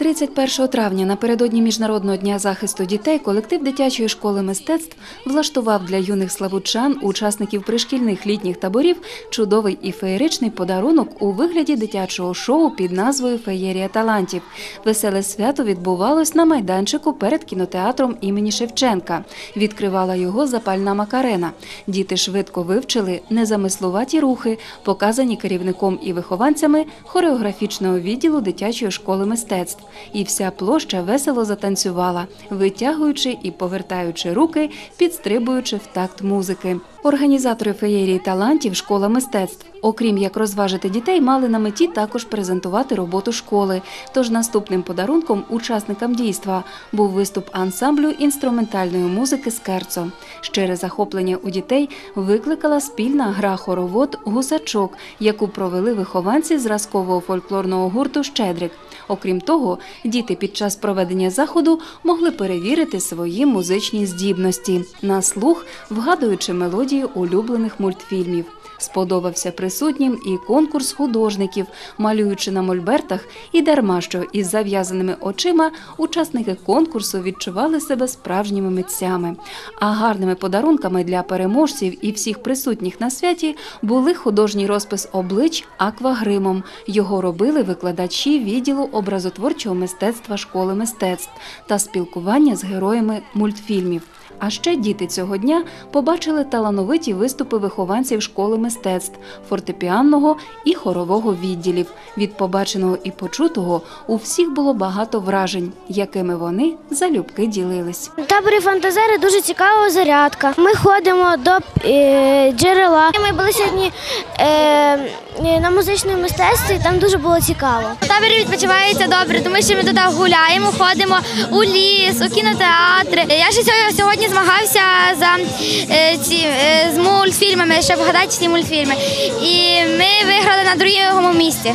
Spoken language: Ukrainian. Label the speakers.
Speaker 1: 31 травня напередодні Міжнародного дня захисту дітей колектив дитячої школи мистецтв влаштував для юних славутчан, учасників пришкільних літніх таборів, чудовий і феєричний подарунок у вигляді дитячого шоу під назвою Феєрія талантів. Веселе свято відбувалось на майданчику перед кінотеатром імені Шевченка. Відкривала його запальна Макарена. Діти швидко вивчили незамислуваті рухи, показані керівником і вихованцями хореографічного відділу дитячої школи мистецтв. І вся площа весело затанцювала, витягуючи і повертаючи руки, підстрибуючи в такт музики. Організатори феєрії талантів школа мистецтв, окрім як розважити дітей, мали на меті також презентувати роботу школи. Тож наступним подарунком учасникам дійства був виступ ансамблю інструментальної музики «Скерцо». Щире захоплення у дітей викликала спільна гра хоровод Гусачок, яку провели вихованці зразкового фольклорного гурту Щедрик. Окрім того, діти під час проведення заходу могли перевірити свої музичні здібності на слух, вгадуючи мелодії улюблених мультфільмів. Сподобався присутнім і конкурс художників, малюючи на мольбертах, і дарма що із зав'язаними очима учасники конкурсу відчували себе справжніми митцями. А гарними подарунками для переможців і всіх присутніх на святі були художній розпис облич аквагримом. Його робили викладачі відділу образотворчого мистецтва школи мистецтв та спілкування з героями мультфільмів. А ще діти цього дня побачили талановиті виступи вихованців школи мистецтв, фортепіанного і хорового відділів. Від побаченого і почутого у всіх було багато вражень, якими вони залюбки ділились.
Speaker 2: В таборі фантазери дуже цікава зарядка. Ми ходимо до е, джерела. Ми були сьогодні е, на музичному мистецтві, там дуже було цікаво.
Speaker 3: В таборі відпочивається добре, тому що ми туди гуляємо, ходимо у ліс, у кінотеатри. Я ще сьогодні- змагався за е, ці е, з мультфільмами, щоб вгадати ці мультфільми. І ми виграли на другому місці.